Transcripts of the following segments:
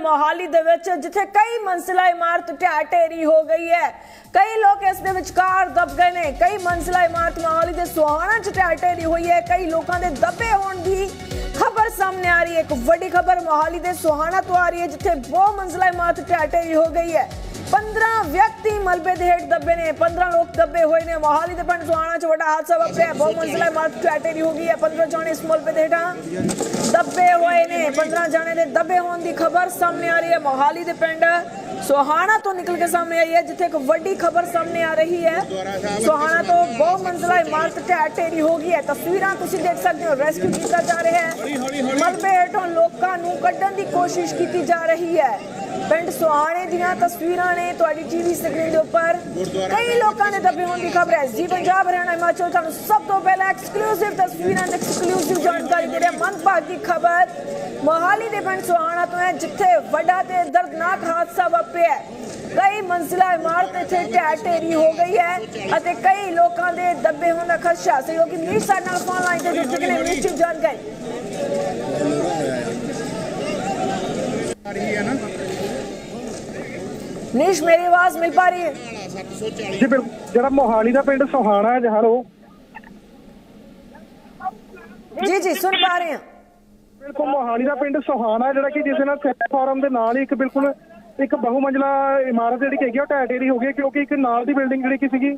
ਮੋਹਾਲੀ ਦੇ ਵਿੱਚ ਜਿੱਥੇ ਕਈ ਮੰਜ਼ਿਲਾ ਇਮਾਰਤ ਢਹਿ ਢੇਰੀ ਹੋ ਗਈ ਹੈ। ਕਈ ਲੋਕ ਇਸ ਦੇ ਵਿਚਕਾਰ ਦਬ ਗਏ ਨੇ। ਕਈ ਮੰਜ਼ਿਲਾ ਇਮਾਰਤ ਮੋਹਾਲੀ ਦੇ ਸੁਹਾਣਾ ਚ ਢਹਿ ਢੇਰੀ ਹੋਈ ਹੈ। ਕਈ ਲੋਕਾਂ ਦੇ ਦੱਬੇ ਹੋਣ ਦੀ ਖਬਰ ਸਾਹਮਣੇ ਆ ਰਹੀ ਹੈ। ਇੱਕ ਵੱਡੀ ਖਬਰ ਮੋਹਾਲੀ ਦੇ ਸੁਹਾਣਾ ਤੋਂ ਆ ਰਹੀ ਹੈ, ਜਿੱਥੇ ਬਹੁ ਮੰਜ਼ਿਲਾ ਇਮਾਰਤ ਢਹਿ ਢੇਰੀ ਹੋ ਗਈ ਹੈ। 15 ਵਿਅਕਤੀ ਮਲਬੇ ਦੇ ਹੇਠ ਦੱਬੇ ਨੇ 15 ਲੋਕ ਦੱਬੇ ਹੋਏ ਨੇ ਮੋਹਾਲੀ ਦੇ ਪਿੰਡ ਸੁਹਾਣਾ ਚ ਵੱਡਾ ਹਾਦਸਾ ਵਾਪਰਿਆ ਬਹੁ ਮੰਜ਼ਿਲਾ ਇਮਾਰਤ ਢਹਿ ਹੋ ਗਈ ਹੈ 15 ਜਾਣੇ ਇਸ ਮਲਬੇ ਦੇ ਹੇਠਾਂ ਦੱਬੇ ਹੋਏ ਨੇ 15 ਜਾਣੇ ਦੇ ਦੱਬੇ ਹੋਣ ਦੀ ਖਬਰ ਸਾਹਮਣੇ ਆ ਰਹੀ ਹੈ ਮੋਹਾਲੀ ਦੇ ਪਿੰਡ ਸੋਹਾਣਾ ਤੋਂ ਨਿਕਲ ਕੇ ਸਾਹਮਣੇ ਆਈ ਹੈ ਜਿੱਥੇ ਇੱਕ ਵੱਡੀ ਖਬਰ ਸਾਹਮਣੇ ਆ ਰਹੀ ਹੈ ਸੋਹਾਣਾ ਤੋਂ ਬਹੁ ਮੰਜ਼ਿਲਾ ਇਮਾਰਤ ਢਹਿ ਢੇਰੀ ਹੋ ਗਈ ਹੈ ਤਸਵੀਰਾਂ ਤੁਸੀਂ ਦੇਖ ਸਕਦੇ ਹੋ ਰੈਸਕਿਊ ਕੀਤਾ ਜਾ ਰਿਹਾ ਹੈ ਮਲਬੇ ਹੇਠੋਂ ਲੋਕਾਂ ਨੂੰ ਕੱਢਣ ਦੀ ਕੋਸ਼ਿਸ਼ ਕੀਤੀ ਜਾ ਰਹੀ ਹੈ ਪਿੰਡ ਸੁਹਾਣੇ ਦੀਆਂ ਤਸਵੀਰਾਂ ਨੇ ਤੁਹਾਡੀ ਟੀਵੀ ਸਕਰੀਨ ਦੇ ਉੱਪਰ। ਕਈ ਲੋਕਾਂ ਦੇ ਦੱਬੇ ਹੋਣ ਦੀ ਖਬਰ ਹੈ। ਜੀ ਪੰਜਾਬ, ਹਰਿਆਣਾ, ਹਿਮਾਚਲ, ਤੁਹਾਨੂੰ ਸਭ ਤੋਂ ਪਹਿਲਾਂ ਐਕਸਕਲੂਸਿਵ ਤਸਵੀਰਾਂ ਤੇ ਐਕਸਕਲੂਸਿਵ ਜਾਣਕਾਰੀ ਦੇ ਰਿਹਾ ਮੰਦਭਾਗੀ ਖਬਰ। ਮੋਹਾਲੀ ਦੇ ਪਿੰਡ ਸੁਹਾਣਾ ਤੋਂ ਹੈ, ਜਿੱਥੇ ਵੱਡਾ ਤੇ ਦਰਦਨਾਕ ਹਾਦਸਾ ਵਾਪਰਿਆ ਕਈ ਮੰਜ਼ਿਲਾ, ਇਮਾਰਤ ਇੱਥੇ ਢਹਿ ਢੇਰੀ ਹੋ ਗਈ ਹੈ ਅਤੇ ਕਈ ਲੋਕਾਂ ਦੇ ਦੱਬੇ ਹੋਣ ਦਾ ਖਦਸ਼ਾ ਸਹਿਯੋਗੀ ਮੀਰ ਸਾਡੇ ਨਾਲ ਫੋਨ ਲਾਈਨ ਤੇ ਜੁੜ ਚੁੱਕੇ ਨੇ। ਨਿਸ਼ਚਿਤ ਜਾਣਕਾਰੀ ਆ ਰਹੀ ਹੈ ਨਾ ਨੀਸ਼ ਮੇਰੀ ਆਵਾਜ਼ ਮਿਲ ਪਾ ਰਹੀ ਹੈ? ਜੀ ਬਿਲਕੁਲ ਜਿਹੜਾ ਮੋਹਾਲੀ ਦਾ ਪਿੰਡ ਸੋਹਾਣਾ ਹੈ ਹੈਲੋ ਜੀ ਜੀ ਸੁਣ ਪਾ ਰਹੇ ਹਾਂ। ਬਿਲਕੁਲ ਮੋਹਾਲੀ ਦਾ ਪਿੰਡ ਸੋਹਾਣਾ ਹੈ ਜਿਹੜਾ ਕਿ ਜਿਸ ਨਾਲ ਸੈਟ ਫਾਰਮ ਦੇ ਨਾਲ ਹੀ ਇੱਕ ਬਿਲਕੁਲ ਇੱਕ ਬਹੁ ਮੰਜ਼ਲਾ ਇਮਾਰਤ ਜਿਹੜੀ ਹੈਗੀ ਉਹ ਢਹਿ ਢੇਰੀ ਹੋ ਗਈ ਕਿਉਂਕਿ ਇੱਕ ਨਾਲ ਦੀ ਬਿਲਡਿੰਗ ਜਿਹੜੀ ਕਿ ਸੀਗੀ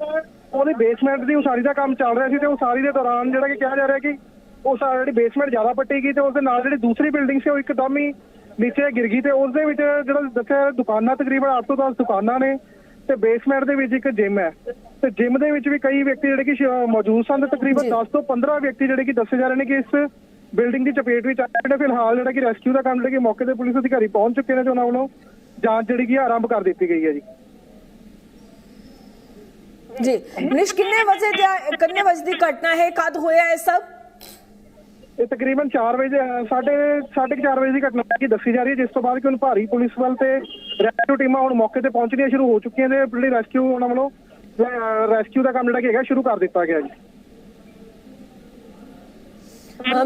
ਉਹਦੀ ਬੇਸਮੈਂਟ ਦੀ ਉਸਾਰੀ ਦਾ ਕੰਮ ਚੱਲ ਰਿਹਾ ਸੀ ਤੇ ਉਸਾਰੀ ਦੇ ਦੌਰਾਨ ਜਿਹੜਾ ਕਿ ਕਿਹਾ ਜਾ ਰਿਹਾ ਕਿ ਉਹ ਸਾਰੀ ਜਿਹੜੀ ਬੇਸਮੈਂਟ ਜ਼ਿਆਦਾ ਪੱਟੀ ਗਈ ਤੇ ਉਸ ਦੇ ਨਾਲ ਜਿਹੜੀ ਦੂਸਰੀ ਬਿਲਡਿੰਗ ਸੀ ਉਹ ਇੱਕਦਮ ਹੀ ਨੀਚੇ ਗਿਰ ਗਈ ਤੇ ਉਸ ਦੇ ਵਿੱਚ ਜਿਹੜਾ ਦੱਸਿਆ ਦੁਕਾਨਾਂ ਤਕਰੀਬਨ 8 ਤੋਂ 10 ਦੁਕਾਨਾਂ ਨੇ ਤੇ ਬੇਸਮੈਂਟ ਦੇ ਵਿੱਚ ਇੱਕ ਜਿਮ ਹੈ। ਤੇ ਜਿਮ ਦੇ ਵਿੱਚ ਵੀ ਕਈ ਵਿਅਕਤੀ ਜਿਹੜੇ ਕਿ ਮੌਜੂਦ ਸਨ ਤੇ ਤਕਰੀਬਨ ਜੀ। 10 ਤੋਂ 15 ਵਿਅਕਤੀ ਜਿਹੜੇ ਕਿ ਦੱਸੇ ਜਾ ਰਹੇ ਨੇ ਕਿ ਇਸ ਬਿਲਡਿੰਗ ਦੀ ਚਪੇਟ ਵਿੱਚ ਆਏ ਨੇ। ਫਿਲਹਾਲ ਜਿਹੜਾ ਕਿ ਰੈਸਕਿਊ ਦਾ ਕੰਮ ਜਿਹੜਾ ਕਿ ਮੌਕੇ ਤੇ ਪੁਲਿਸ ਅਧਿਕਾਰੀ ਪਹੁੰਚ ਚੁੱਕੇ ਨੇ ਤੇ ਉਹਨਾਂ ਵੱਲੋਂ ਜਾਂਚ ਜਿਹੜੀ ਕਿ ਆਰੰਭ ਕਰ ਦਿੱਤੀ ਗਈ ਹੈ ਜੀ। ਜੀ। ਨਿਸ਼ ਕਿੰਨੇ ਵਜੇ ਦਾ ਕਿੰਨੇ ਵਜੇ ਦੀ ਘਟਨਾ ਹੈ? ਕਦ ਹੋਇਆ ਇਹ ਸਭ? ਇਹ ਤਕਰੀਬਨ 4 ਵਜੇ ਕੁ ਚਾਰ ਵਜੇ ਦੀ ਘਟਨਾ ਹੈ ਕਿ ਦੱਸੀ ਜਾ ਰਹੀ ਹੈ ਜਿਸ ਤੋਂ ਬਾਅਦ ਕਿ ਹੁਣ ਭਾਰੀ ਪੁਲਿਸ ਵੱਲ ਤੇ ਰੈਸਕਿਊ ਟੀਮਾਂ ਹੁਣ ਮੌਕੇ ਤੇ ਪਹੁੰਚਣੀਆਂ ਸ਼ੁਰੂ ਹੋ ਚੁੱਕੀਆਂ ਨੇ ਜਿਹੜੀ ਰੈਸਕਿਊ ਉਹਨਾਂ ਵੱਲੋਂ ਰੈਸਕਿਊ ਦਾ ਕੰਮ ਜਿਹੜਾ ਕਿ ਹੈਗਾ ਸ਼ੁਰੂ ਕਰ ਦਿੱਤਾ ਗਿਆ ਜੀ।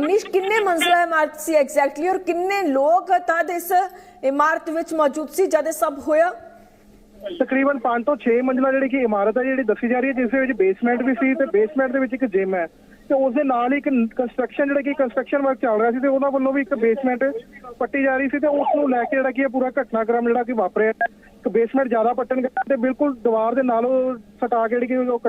ਨਿਸ਼ ਕਿੰਨੇ ਮੰਜ਼ਿਲਾ ਇਮਾਰਤ ਸੀ ਐਗਜ਼ੈਕਟਲੀ ਔਰ ਕਿੰਨੇ ਲੋਕ ਤਦ ਇਸ ਇਮਾਰਤ ਵਿੱਚ ਮੌਜੂਦ ਸੀ ਜਦ ਇਹ ਸਭ ਹੋਇਆ? ਤਕਰੀਬਨ 5 ਤੋਂ 6 ਮੰਜ਼ਲਾ ਜਿਹੜੀ ਕਿ ਇਮਾਰਤ ਹੈ ਜਿਹੜੀ ਦੱਸੀ ਜਾ ਰਹੀ ਹੈ ਜਿਸ ਦੇ ਵਿੱਚ ਬੇਸਮੈਂਟ ਵੀ ਸੀ ਤੇ ਬੇਸਮੈਂਟ ਦੇ ਵਿੱਚ ਇੱਕ ਜਿਮ ਹੈ। ਤੇ ਉਸ ਦੇ ਨਾਲ ਹੀ ਇੱਕ ਕੰਸਟਰਕਸ਼ਨ ਜਿਹੜਾ ਕਿ ਕੰਸਟਰਕਸ਼ਨ ਵਰਕ ਚੱਲ ਰਿਹਾ ਸੀ ਤੇ ਉਹਨਾਂ ਵੱਲੋਂ ਵੀ ਇੱਕ ਬੇਸਮੈਂਟ ਪੱਟੀ ਜਾ ਰਹੀ ਸੀ ਤੇ ਉਸ ਨੂੰ ਲੈ ਕੇ ਜਿਹੜਾ ਕਿ ਇਹ ਪੂਰਾ ਘਟਨਾਕ੍ਰਮ ਜਿਹੜਾ ਕਿ ਵਾਪਰਿਆ ਇੱਕ ਬੇਸਮੈਂਟ ਜ਼ਿਆਦਾ ਪੱਟਣ ਕਰਕੇ ਬਿਲਕੁਲ ਦੀਵਾਰ ਦੇ ਨਾਲ ਉਹ ਸਟਾ ਜਿਹੜੀ ਕਿ ਉਹ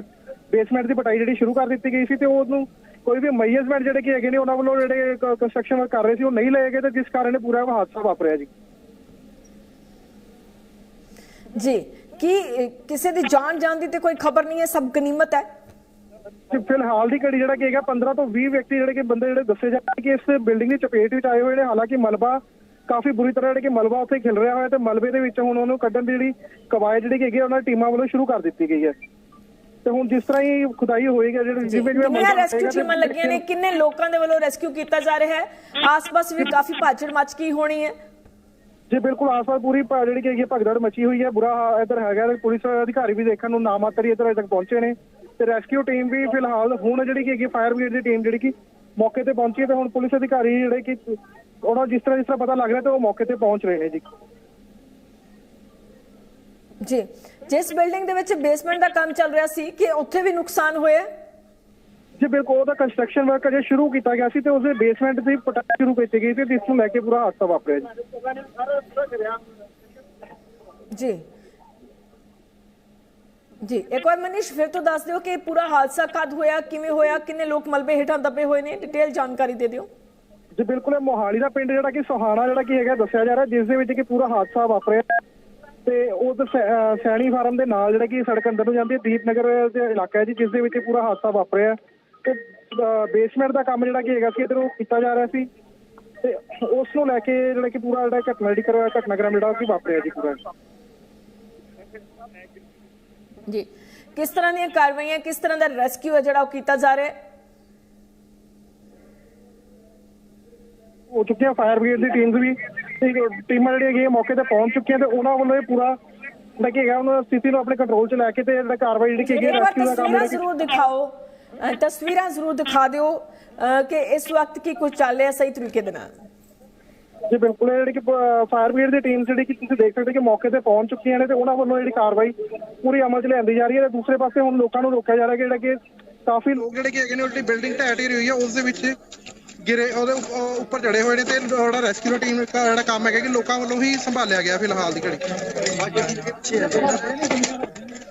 ਬੇਸਮੈਂਟ ਦੀ ਪਟਾਈ ਜਿਹੜੀ ਸ਼ੁਰੂ ਕਰ ਦਿੱਤੀ ਗਈ ਸੀ ਤੇ ਉਹਨੂੰ ਕੋਈ ਵੀ ਮੈਨੇਜਮੈਂਟ ਜਿਹੜੇ ਕਿ ਹੈਗੇ ਨੇ ਉਹਨਾਂ ਵੱਲੋਂ ਜਿਹੜੇ ਕੰਸਟਰਕਸ਼ਨ ਵਰਕ ਕਰ ਰਹੇ ਸੀ ਉਹ ਨਹੀਂ ਲਏ ਗਏ ਤੇ ਜਿਸ ਕਾਰਨ ਇਹ ਪੂਰਾ ਹਾਦਸਾ ਵਾਪਰਿਆ ਜੀ। ਜੀ, ਕੀ ਕਿਸੇ ਦੀ ਜਾਨ ਜਾਣ ਦੀ ਤੇ ਕੋਈ ਖਬਰ ਨਹੀਂ ਹੈ? ਸਭ ਗਨੀਮਤ ਹੈ। ਫਿਲਹਾਲ ਦੀ ਘੜੀ ਜਿਹੜਾ ਕਿ ਹੈਗਾ 15 ਤੋਂ 20 ਵਿਅਕਤੀ ਜਿਹੜੇ ਕਿ ਬੰਦੇ ਜਿਹੜੇ ਦੱਸੇ ਜਾ ਰਹੇ ਕਿ ਇਸ ਬਿਲਡਿੰਗ ਦੀ ਚਪੇਟ ਵਿੱਚ ਆਏ ਹੋਏ ਨੇ। ਹਾਲਾਂਕਿ ਮਲਬਾ ਕਾਫੀ ਬੁਰੀ ਤਰ੍ਹਾਂ ਜਿਹੜਾ ਕਿ ਮਲਬਾ ਉੱਥੇ ਖਿਲ ਰਿਹਾ ਹੋਇਆ ਤੇ ਮਲਬੇ ਦੇ ਵਿੱਚ ਹੁਣ ਉਹਨੂੰ ਕੱਢਣ ਦੀ ਜਿਹੜੀ ਕਵਾਇਦ ਜਿਹੜੀ ਹੈਗੀ ਉਹਨਾਂ ਟੀਮਾਂ ਵੱਲੋਂ ਸ਼ੁਰੂ ਕਰ ਦਿੱਤੀ ਗਈ ਹੈ। ਤੇ ਹੁਣ ਜਿਸ ਤਰ੍ਹਾਂ ਹੀ ਖੁਦਾਈ ਹੋਏਗੀ ਜਿਹੜੇ ਜਿਵੇਂ ਜਿਵੇਂ ਮਲਬਾ ਰੈਸਕਿਊ ਤੇ ਟੀਮਾਂ ਲੱਗੀਆਂ ਨੇ ਕਿੰਨੇ ਲੋਕਾਂ ਦੇ ਵੱਲੋਂ ਰੈਸਕਿਊ ਕੀਤਾ ਜਾ ਰਿਹਾ ਹੈ? ਆਸ-ਪਾਸ ਵੀ ਕਾਫੀ ਭਾਜੜ ਮਚ ਕੀ ਹੋਣੀ ਹੈ। ਜੀ ਬਿਲਕੁਲ ਆਸ-ਪਾਸ ਪੂਰੀ ਜਿਹੜੀ ਕਿ ਹੈਗੀ ਭਗਦੜ ਮਚੀ ਹੋਈ ਹੈ ਬੁਰਾ ਇੱਧਰ ਹੈਗਾ ਤੇ ਪੁਲਿਸ ਅਧਿਕਾਰੀ ਵੀ ਦੇਖਣ ਨੂੰ ਨਾਮਾਤਰ ਇੱਧਰ ਅਜੇ ਤੱਕ ਪਹੁੰਚੇ ਨੇ। ਤੇ ਰੈਸਕਿਊ ਟੀਮ ਵੀ ਫਿਲਹਾਲ ਹੁਣ ਜਿਹੜੀ ਕਿ ਹੈਗੀ ਫਾਇਰ ਬ੍ਰਿਗੇਡ ਦੀ ਟੀਮ ਜਿਹੜੀ ਕਿ ਮੌਕੇ ਤੇ ਪਹੁੰਚੀ ਹੈ ਤੇ ਹੁਣ ਪੁਲਿਸ ਅਧਿਕਾਰੀ ਜਿਹੜੇ ਕਿ ਉਹਨਾਂ ਜਿਸ ਤਰ੍ਹਾਂ ਜਿਸ ਤਰ੍ਹਾਂ ਪਤਾ ਲੱਗ ਰਿਹਾ ਤੇ ਉਹ ਮੌਕੇ ਤੇ ਪਹੁੰਚ ਰਹੇ ਨੇ ਜੀ ਜੀ ਜਿਸ ਬਿਲਡਿੰਗ ਦੇ ਵਿੱਚ ਬੇਸਮੈਂਟ ਦਾ ਕੰਮ ਚੱਲ ਰਿਹਾ ਸੀ ਕਿ ਉੱਥੇ ਵੀ ਨੁਕਸਾਨ ਹੋਇਆ? ਜੀ ਬਿਲਕੁਲ ਉਹਦਾ ਕੰਸਟਰਕਸ਼ਨ ਵਰਕ ਅਜੇ ਸ਼ੁਰੂ ਕੀਤਾ ਗਿਆ ਸੀ ਤੇ ਉਸਦੇ ਬੇਸਮੈਂਟ ਦੀ ਪਟਾਈ ਸ਼ੁਰੂ ਕੀਤੀ ਗਈ ਸੀ ਤੇ ਇਸ ਨੂੰ ਲੈ ਕੇ ਪੂਰਾ ਹਾਦਸਾ ਵਾਪਰਿਆ ਜੀ ਜੀ ਜੀ, ਇੱਕ ਵਾਰ ਮਨੀਸ਼, ਫਿਰ ਤੋਂ ਦੱਸ ਦਿਓ ਕਿ ਪੂਰਾ ਹਾਦਸਾ ਕਦ ਹੋਇਆ, ਕਿਵੇਂ ਹੋਇਆ, ਕਿੰਨੇ ਲੋਕ ਮਲਬੇ ਹੇਠਾਂ ਦੱਬੇ ਹੋਏ ਨੇ? ਡਿਟੇਲ ਜਾਣਕਾਰੀ ਦੇ ਦਿਓ। ਜੀ, ਬਿਲਕੁਲ, ਇਹ ਮੋਹਾਲੀ ਦਾ ਪਿੰਡ ਜਿਹੜਾ ਕਿ ਸੋਹਾਣਾ ਜਿਹੜਾ ਕਿ ਹੈਗਾ ਦੱਸਿਆ ਜਾ ਰਿਹਾ, ਜਿਸ ਦੇ ਵਿੱਚ ਕਿ ਪੂਰਾ ਹਾਦਸਾ ਵਾਪਰਿਆ। ਤੇ ਉਹ ਸੈਣੀ ਫਾਰਮ ਦੇ ਨਾਲ ਜਿਹੜਾ ਕਿ ਸੜਕ ਅੰਦਰ ਨੂੰ ਜਾਂਦੀ ਹੈ, ਦੀਪਨਗਰ ਦੇ ਇਲਾਕਾ ਹੈ ਜੀ, ਜਿਸ ਦੇ ਵਿੱਚ ਪੂਰਾ ਹਾਦਸਾ ਵਾਪਰਿਆ। ਤੇ ਬੇਸਮੈਂਟ ਦਾ ਕੰਮ ਜਿਹੜਾ ਕਿ ਹੈਗਾ ਸੀ, ਇਧਰੋਂ ਕੀਤਾ ਜਾ ਰਿਹਾ ਸੀ। ਤੇ ਉਸ ਨੂੰ ਲੈ ਕੇ ਜਿਹੜਾ ਕਿ ਪੂਰਾ ਜਿਹੜਾ ਘਟਨਾ ਜਿਹੜੀ ਕਰਵਾ ਘਟਨਾਕ੍ਰਮ ਜਿਹੜਾ ਕਿ ਵਾਪਰਿਆ ਜੀ ਪੂਰਾ। ਜੀ। ਕਿਸ ਤਰ੍ਹਾਂ ਦੀਆਂ ਕਾਰਵਾਈਆਂ ਕਿਸ ਤਰ੍ਹਾਂ ਦਾ ਰੈਸਕਿਊ ਹੈ ਜਿਹੜਾ ਉਹ ਕੀਤਾ ਜਾ ਰਿਹਾ ਹੈ? ਹੋ ਚੁੱਕੀਆਂ ਫਾਇਰ ਬ੍ਰਿਗੇਡ ਦੀ ਟੀਮਸ ਵੀ। ਟੀਮਾਂ ਜਿਹੜੀਆਂ ਹੈਗੀਆਂ ਮੌਕੇ ਤੇ ਪਹੁੰਚ ਚੁੱਕੀਆਂ ਤੇ ਉਹਨਾਂ ਵੱਲੋਂ ਇਹ ਪੂਰਾ ਹੈਗਾ ਉਹਨਾਂ ਸਥਿਤੀ ਨੂੰ ਆਪਣੇ ਕੰਟਰੋਲ 'ਚ ਲੈ ਕੇ ਤੇ ਜਿਹੜਾ ਕਾਰਵਾਈ ਜਿਹੜੀ ਕਿ ਹੈਗੀ ਇੱਕ ਵਾਰ ਰੈਸਕਿਊ ਦਾ ਕੰਮ ਜ਼ਰੂਰ ਦਿਖਾਓ। ਤਸਵੀਰਾਂ ਜ਼ਰੂਰ ਦਿਖਾ ਦਿਓ ਕਿ ਇਸ ਵਕਤ ਕੀ ਕੁਝ ਚੱਲ ਰਿਹਾ ਸਹੀ ਤਰੀਕੇ ਦੇ ਨਾਲ। ਜੀ, ਬਿਲਕੁਲ ਜਿਹੜੀ ਕਿ ਫਾਇਰ ਬ੍ਰਿਗੇਡ ਦੀ ਟੀਮ ਜਿਹੜੀ ਕਿ ਤੁਸੀਂ ਦੇਖ ਸਕਦੇ ਕਿ ਮੌਕੇ ਤੇ ਪਹੁੰਚ ਚੁੱਕੀਆਂ ਨੇ ਤੇ ਉਹਨਾਂ ਵੱਲੋਂ ਜਿਹੜੀ ਕਾਰਵਾਈ ਪੂਰੀ ਅਮਲ 'ਚ ਲਿਆਂਦੀ ਜਾ ਰਹੀ ਹੈ ਤੇ ਦੂਸਰੇ ਪਾਸੇ ਹੁਣ ਲੋਕਾਂ ਨੂੰ ਰੋਕਿਆ ਜਾ ਰਿਹਾ ਕਿ ਜਿਹੜਾ ਕਿ ਕਾਫੀ ਲੋਕ ਜਿਹੜੇ ਕਿ ਹੈਗੇ ਨੇ, ਉਲਟੀ ਬਿਲਡਿੰਗ ਢਹਿ ਢੇਰੀ ਹੋਈ ਹੈ, ਉਸ ਦੇ ਵਿੱਚ ਗਿਰੇ, ਉਹਦੇ ਉੱਪਰ ਚੜੇ ਹੋਏ ਨੇ ਤੇ ਜਿਹੜਾ ਰੈਸਕਿਊ ਟੀਮ ਦਾ ਜਿਹੜਾ ਕੰਮ ਹੈਗਾ ਕਿ ਲੋਕਾਂ ਵੱਲੋਂ ਹੀ ਸੰਭਾਲਿਆ ਗਿਆ ਫਿਲਹਾਲ ਦੀ ਘੜੀ।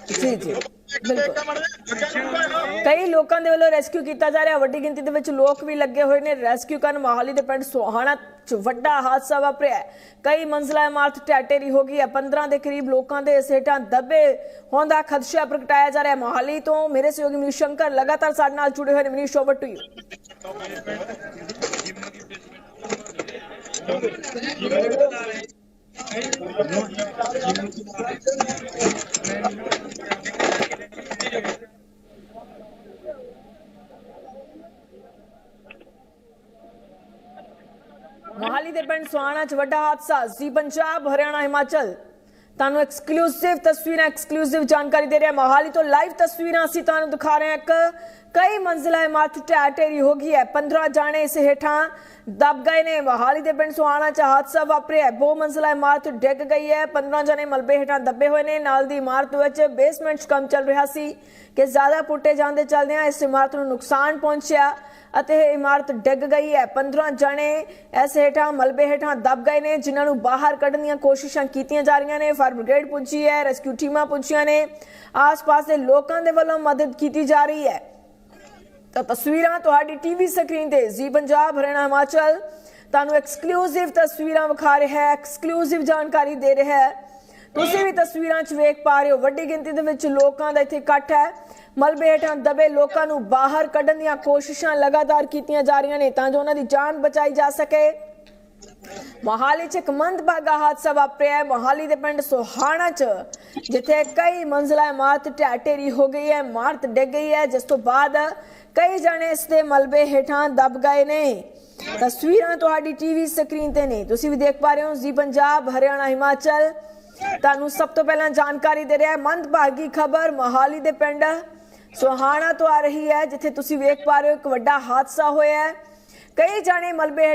ਜੀ ਜੀ। ਕਈ ਲੋਕਾਂ ਦੇ ਵੱਲੋਂ ਰੈਸਕਿਊ ਕੀਤਾ ਜਾ ਰਿਹਾ। ਵੱਡੀ ਗਿਣਤੀ ਦੇ ਵਿੱਚ ਲੋਕ ਵੀ ਲੱਗੇ ਹੋਏ ਨੇ। ਰੈਸਕਿਊ ਕਰਨ ਮੋਹਾਲੀ ਦੇ ਪਿੰਡ ਸੋਹਾਣਾ ਚ ਵੱਡਾ ਹਾਦਸਾ ਵਾਪਰਿਆ। ਕਈ ਮੰਜ਼ਲਾ ਇਮਾਰਤ ਢਹਿ ਹੋ ਗਈ ਹੈ। 15 ਦੇ ਕਰੀਬ ਲੋਕਾਂ ਦੇ ਹੇਠਾਂ ਦੱਬੇ ਹੋਣ ਦਾ ਖਦਸ਼ਾ ਪ੍ਰਗਟਾਇਆ ਜਾ ਰਿਹਾ ਮੋਹਾਲੀ ਤੋਂ ਮੇਰੇ ਸਹਿਯੋਗੀ ਮਨੀਸ਼ ਸ਼ੰਕਰ ਲਗਾਤਾਰ ਸਾਡੇ ਨਾਲ ਜੁੜੇ ਹੋਏ ਨੇ। Manish over to you Mohali ਦੇ ਪਿੰਡ ਸੁਹਾਣਾ 'ਚ ਵੱਡਾ ਹਾਦਸਾ ਜੀ ਪੰਜਾਬ ਹਰਿਆਣਾ ਹਿਮਾਚਲ ਤੁਹਾਨੂੰ ਐਕਸਕਲੂਸਿਵ ਤਸਵੀਰਾਂ ਐਕਸਕਲੂਸਿਵ ਜਾਣਕਾਰੀ ਦੇ ਰਿਹਾ ਮੋਹਾਲੀ ਤੋਂ ਲਾਈਵ ਤਸਵੀਰਾਂ ਅਸੀਂ ਤੁਹਾਨੂੰ ਦਿਖਾ ਰਹੇ ਹਾਂ। ਇੱਕ ਕਈ ਮੰਜ਼ਿਲਾ ਇਮਾਰਤ ਢਹਿ ਹੋ ਗਈ ਹੈ। 15 ਜਾਣੇ ਇਸ ਹੇਠਾਂ ਦਬ ਗਏ ਨੇ। ਮੋਹਾਲੀ ਦੇ ਪਿੰਡ ਸੁਹਾਣਾ 'ਚ ਹਾਦਸਾ ਵਾਪਰਿਆ ਬਹੁ ਮੰਜ਼ਿਲਾ ਇਮਾਰਤ ਡਿੱਗ ਗਈ ਹੈ। 15 ਜਾਣੇ ਮਲਬੇ ਹੇਠਾਂ ਦੱਬੇ ਹੋਏ ਨੇ। ਨਾਲ ਦੀ ਇਮਾਰਤ ਵਿੱਚ ਬੇਸਮੈਂਟ 'ਚ ਕੰਮ ਚੱਲ ਰਿਹਾ ਸੀ ਕਿ ਜ਼ਿਆਦਾ ਪੁੱਟੇ ਜਾਂਦੇ ਚੱਲਦਿਆਂ ਇਸ ਇਮਾਰਤ ਨੂੰ ਨੁਕਸਾਨ ਪਹੁੰਚਿਆ ਅਤੇ ਇਹ ਇਮਾਰਤ ਡਿੱਗ ਗਈ ਹੈ। 15 ਜਣੇ ਇਸ ਹੇਠਾਂ ਮਲਬੇ ਹੇਠਾਂ ਦਬ ਗਏ ਨੇ, ਜਿਨ੍ਹਾਂ ਨੂੰ ਬਾਹਰ ਕੱਢਣ ਦੀਆਂ ਕੋਸ਼ਿਸ਼ਾਂ ਕੀਤੀਆਂ ਜਾ ਰਹੀਆਂ ਨੇ। ਫਾਇਰ ਬ੍ਰਿਗੇਡ ਪੁੱਜੀ ਹੈ, ਰੈਸਕਿਊ ਟੀਮਾਂ ਪੁੱਜੀਆਂ ਨੇ। ਆਸ-ਪਾਸ ਦੇ ਲੋਕਾਂ ਦੇ ਵੱਲੋਂ ਮਦਦ ਕੀਤੀ ਜਾ ਰਹੀ ਹੈ। ਤਾਂ ਤਸਵੀਰਾਂ ਤੁਹਾਡੀ ਟੀਵੀ ਸਕਰੀਨ ਤੇ, ਜੀ ਪੰਜਾਬ, ਹਰਿਆਣਾ, ਹਿਮਾਚਲ। ਤੁਹਾਨੂੰ ਐਕਸਕਲੂਸਿਵ ਤਸਵੀਰਾਂ ਵਿਖਾ ਰਿਹਾ ਹੈ ਐਕਸਕਲੂਸਿਵ ਜਾਣਕਾਰੀ ਦੇ ਰਿਹਾ ਹੈ। ਤੁਸੀਂ ਵੀ ਤਸਵੀਰਾਂ 'ਚ ਵੇਖ ਪਾ ਰਹੇ ਹੋ, ਵੱਡੀ ਗਿਣਤੀ ਦੇ ਵਿੱਚ ਲੋਕਾਂ ਦਾ ਇੱਥੇ ਇਕੱਠ ਹੈ। ਮਲਬੇ ਹੇਠਾਂ ਦਬੇ ਲੋਕਾਂ ਨੂੰ ਬਾਹਰ ਕੱਢਣ ਦੀਆਂ ਕੋਸ਼ਿਸ਼ਾਂ ਲਗਾਤਾਰ ਕੀਤੀਆਂ ਜਾ ਰਹੀਆਂ ਨੇ ਤਾਂ ਜੋ ਉਹਨਾਂ ਦੀ ਜਾਨ ਬਚਾਈ ਜਾ ਸਕੇ। ਮੋਹਾਲੀ 'ਚ ਇੱਕ ਮੰਦਭਾਗਾ ਹਾਦਸਾ ਵਾਪਰਿਆ ਮੋਹਾਲੀ ਦੇ ਪਿੰਡ ਸੋਹਾਣਾ 'ਚ, ਜਿੱਥੇ ਕਈ ਮੰਜ਼ਲਾ ਇਮਾਰਤ ਢਹਿ ਹੋ ਗਈ ਹੈ, ਇਮਾਰਤ ਡਿੱਗ ਗਈ ਹੈ। ਜਿਸ ਤੋਂ ਬਾਅਦ ਕਈ ਜਣੇ ਇਸ ਦੇ ਮਲਬੇ ਹੇਠਾਂ ਦਬ ਗਏ ਨੇ। ਤਸਵੀਰਾਂ ਤੁਹਾਡੀ ਟੀਵੀ ਸਕਰੀਨ ਤੇ ਨੇ। ਤੁਸੀਂ ਵੀ ਦੇਖ ਪਾ ਰਹੇ ਹੋ ਜੀ ਪੰਜਾਬ, ਹਰਿਆਣਾ, ਹਿਮਾਚਲ। ਤੁਹਾਨੂੰ ਸਭ ਤੋਂ ਪਹਿਲਾਂ ਜਾਣਕਾਰੀ ਦੇ ਰਿਹਾ ਹੈ, ਮੰਦਭਾਗੀ ਖਬਰ ਮੋਹਾਲੀ ਦੇ ਪਿੰਡ ਸੋਹਾਣਾ ਤੋਂ ਆ ਰਹੀ ਹੈ, ਜਿੱਥੇ ਤੁਸੀਂ ਵੇਖ ਪਾ ਰਹੇ ਹੋ ਇੱਕ ਵੱਡਾ ਹਾਦਸਾ ਹੋਇਆ ਹੈ। ਕਈ ਜਾਣੇ ਮਲਬੇ ਹੇਠ